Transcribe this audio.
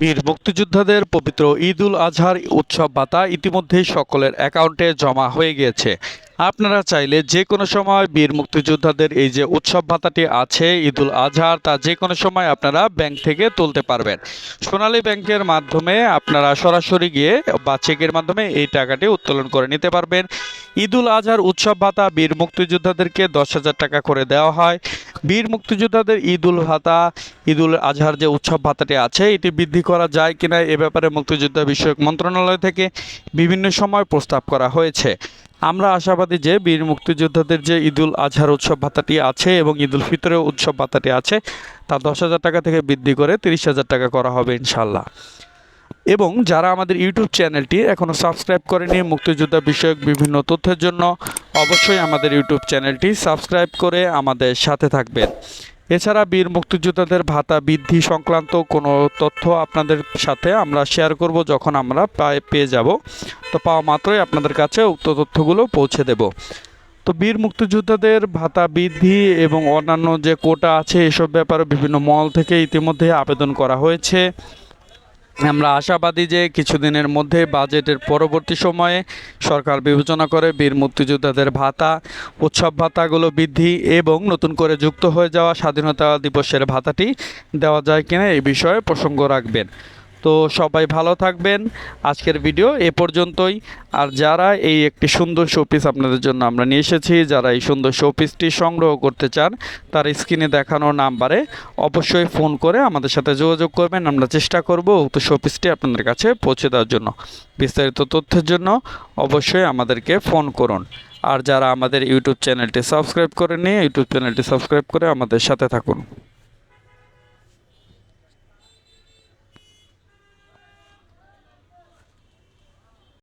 বীর মুক্তিযোদ্ধাদের পবিত্র ঈদ উল আজহার উৎসব ভাতা ইতিমধ্যেই সকলের অ্যাকাউন্টে জমা হয়ে গিয়েছে। আপনারা চাইলে যে কোনো সময় বীর মুক্তিযোদ্ধাদের এই যে উৎসব ভাতাটি আছে, ঈদুল আজহার, তা যে কোনো সময় আপনারা ব্যাংক থেকে তুলতে পারবেন। সোনালী ব্যাংকের মাধ্যমে আপনারা সরাসরি গিয়ে বা চেকের মাধ্যমে এই টাকাটি উত্তোলন করে নিতে পারবেন। ঈদুল আজহার উৎসব ভাতা বীর মুক্তিযোদ্ধাদেরকে দশ হাজার টাকা করে দেওয়া হয়। বীর মুক্তিযোদ্ধাদের ঈদুল ভাতা, ঈদুল আজহার যে উৎসব ভাতাটি আছে, এটি বৃদ্ধি করা যায় কিনা এ ব্যাপারে মুক্তিযোদ্ধা বিষয়ক মন্ত্রণালয় থেকে বিভিন্ন সময় প্রস্তাব করা হয়েছে। আমরা আশাবাদী যে বীর মুক্তিযোদ্ধাদের যে ঈদুল আজহার উৎসব ভাতাটি আছে এবং ঈদ উল ফিতরের উৎসব ভাতাটি আছে, তা দশ হাজার টাকা থেকে বৃদ্ধি করে তিরিশ হাজার টাকা করা হবে ইনশাল্লাহ এবং যারা আমাদের ইউটিউব চ্যানেলটি এখনও সাবস্ক্রাইব করেনি, মুক্তিযোদ্ধা বিষয়ক বিভিন্ন তথ্যের জন্য অবশ্যই আমাদের ইউটিউব চ্যানেলটি সাবস্ক্রাইব করে আমাদের সাথে থাকবেন। এছাড়া বীর মুক্তিযোদ্ধাদের ভাতা বৃদ্ধি সংক্রান্ত কোনো তথ্য আপনাদের সাথে আমরা শেয়ার করব যখন আমরা পায়ে পেয়ে যাব। তো পাওয়া মাত্রই আপনাদের কাছে উক্ত তথ্যগুলো পৌঁছে দেব। তো বীর মুক্তিযোদ্ধাদের ভাতা বৃদ্ধি এবং অন্যান্য যে কোটা আছে, এসব ব্যাপারে বিভিন্ন মল থেকে ইতিমধ্যে আবেদন করা হয়েছে। আমরা আশাবাদী যে কিছুদিনের মধ্যে বাজেটের পরবর্তী সময়ে সরকার বিবেচনা করে বীর মুক্তিযোদ্ধাদের ভাতা, উৎসব ভাতাগুলো বৃদ্ধি এবং নতুন করে যুক্ত হয়ে যাওয়া স্বাধীনতা দিবসের ভাতাটি দেওয়া যায় কিনা এই বিষয়ে প্রসঙ্গ রাখবেন। তো সবাই ভালো থাকবেন। আজকের ভিডিও এ পর্যন্তই। আর যারা এই একটি সুন্দর শোপিস আপনাদের জন্য আমরা নিয়ে এসেছি, যারা এই সুন্দর শোপিসটি সংগ্রহ করতে চান, তার স্ক্রিনে দেখানো নাম্বারে অবশ্যই ফোন করে আমাদের সাথে যোগাযোগ করবেন। আমরা চেষ্টা করব উক্ত শোপিসটি আপনাদের কাছে পৌঁছে দেওয়ার জন্য। বিস্তারিত তথ্যের জন্য অবশ্যই আমাদেরকে ফোন করুন। আর যারা আমাদের ইউটিউব চ্যানেলটি সাবস্ক্রাইব করে নিয়ে ইউটিউব চ্যানেলটি সাবস্ক্রাইব করে আমাদের সাথে থাকুন।